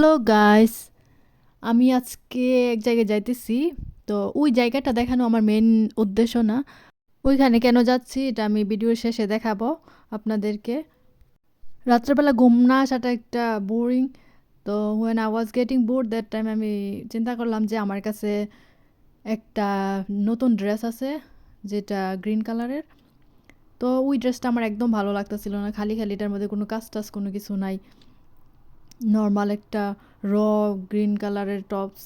Hello guys, আমি আজকে এক জায়গায় যাইতেছি। তো ওই জায়গাটা দেখানো আমার মেন উদ্দেশ্য না। ওইখানে কেন যাচ্ছি এটা আমি ভিডিওর শেষে দেখাবো আপনাদেরকে। রাত্রেবেলা ঘুম না আসাটা একটা বোরিং তো when I was getting bore that time আমি চিন্তা করলাম যে আমার কাছে একটা নতুন ড্রেস আছে, যেটা গ্রিন কালারের তো ওই ড্রেসটা আমার একদম ভালো লাগতেছিল না। খালি খালি এটার মধ্যে কোনো কাজ টাজ কোনো কিছু নাই। নর্মাল একটা র গ্রিন কালারের টপস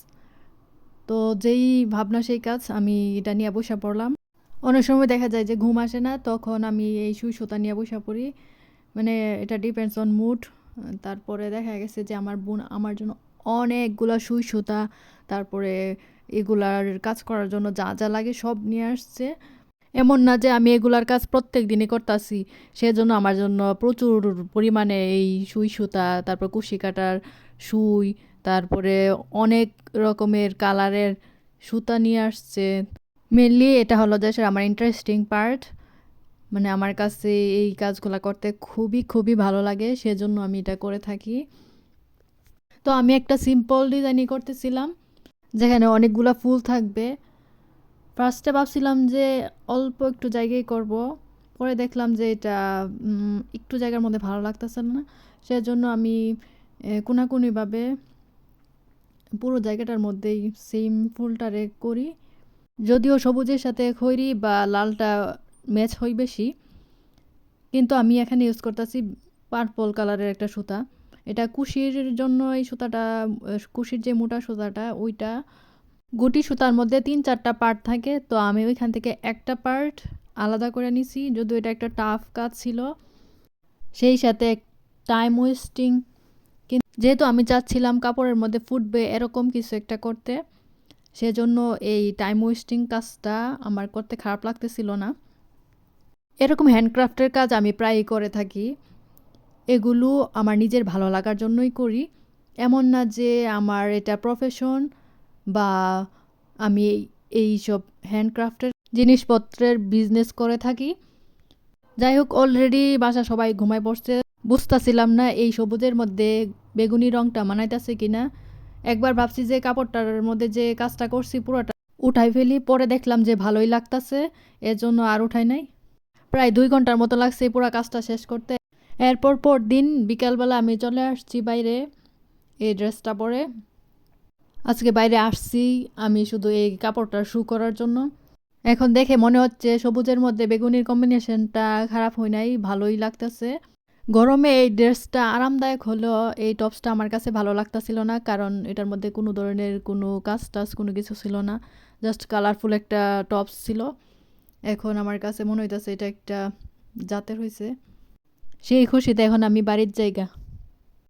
তো যেই ভাবনা, সেই কাজ আমি এটা নিয়ে বসে পড়লাম। অনেক সময় দেখা যায় যে ঘুম আসে না, তখন আমি এই সুই সুতা নিয়ে বসে পড়ি। মানে এটা ডিপেন্ডস অন মুড তারপরে দেখা গেছে যে আমার বোন আমার জন্য অনেকগুলা সুই সুতা, তারপরে এগুলার কাজ করার জন্য যা যা লাগে সব নিয়ে আসছে। এমন না যে আমি এগুলার কাজ প্রত্যেক দিনই করতেছি, সেজন্য আমার জন্য প্রচুর পরিমাণে এই সুই সুতা, তারপর কুশি কাটার সুই, তারপরে অনেক রকমের কালারের সুতা নিয়ে আসছে। মেনলি এটা হলো যে আমার ইন্টারেস্টিং পার্ট মানে আমার কাছে এই কাজগুলো করতে খুবই খুবই ভালো লাগে, সেজন্য আমি এটা করে থাকি। তো আমি একটা সিম্পল ডিজাইনই করতেছিলাম, যেখানে অনেকগুলা ফুল থাকবে। ফার্স্টে ভাবছিলাম যে অল্প একটু জায়গায় করব। পরে দেখলাম যে এটা একটু জায়গার মধ্যে ভালো লাগতেছে না। সেজন্য আমি কোনাকুনিভাবে পুরো জায়গাটার মধ্যেই সেম ফুলটারে করি। যদিও সবুজের সাথে খৈরি বা লালটা ম্যাচ হয় বেশি, কিন্তু আমি এখানে ইউজ করতেছি পার্পল কালারের একটা সুতা। এটা কুশির জন্য এই সুতাটা কুশির যে মোটা সুতাটা, ওইটা গুটি সুতার মধ্যে তিন চারটা পার্ট থাকে, তো আমি ওইখান থেকে একটা পার্ট আলাদা করে নিছি, যদিও এটা একটা টাফ কাজ ছিল। সেই সাথে টাইম ওয়েস্টিং যেহেতু আমি চাচ্ছিলাম কাপড়ের মধ্যে ফুটবে এরকম কিছু একটা করতে, সেজন্য এই টাইম ওয়েস্টিং কাজটা আমার করতে খারাপ লাগতেছিল না। এরকম হ্যান্ডক্রাফটের কাজ আমি প্রায়ই করে থাকি। এগুলো আমার নিজের ভালো লাগার জন্যই করি। এমন না যে আমার এটা প্রফেশন বা আমি এই সব হ্যান্ডক্রাফটের জিনিসপত্রের বিজনেস করে থাকি। যাই হোক অলরেডি বাসা সবাই ঘুমায় পড়ছে। বুঝতেছিলাম না এই সবুজের মধ্যে বেগুনি রংটা মানাইতেছে কিনা। একবার ভাবছি যে কাপড়টার মধ্যে যে কাজটা করছি পুরোটা উঠাই ফেলি, পরে দেখলাম যে ভালোই লাগতাছে এর জন্য আর উঠাই নাই। প্রায় দুই ঘণ্টার মতো লাগছে পুরো কাজটা শেষ করতে। এরপর পর দিন বিকালবেলা আমি চলে আসছি বাইরে, এই ড্রেসটা পরে। আজকে বাইরে আসছি, আমি শুধু এই কাপড়টা শু করার জন্য। এখন দেখে মনে হচ্ছে সবুজের মধ্যে বেগুনির কম্বিনেশনটা খারাপ হয় নাই, ভালোই লাগতেছে। গরমে এই ড্রেসটা আরামদায়ক হলেও এই টপসটা আমার কাছে ভালো লাগতেছিল না, কারণ এটার মধ্যে কোনো ধরনের কোনো কাজ টাজ কোনো কিছু ছিল না জাস্ট কালারফুল একটা টপস ছিল। এখন আমার কাছে মনে হইতেছে এটা একটা জাতের হয়েছে সেই খুশিতে এখন আমি বাড়ির জায়গা।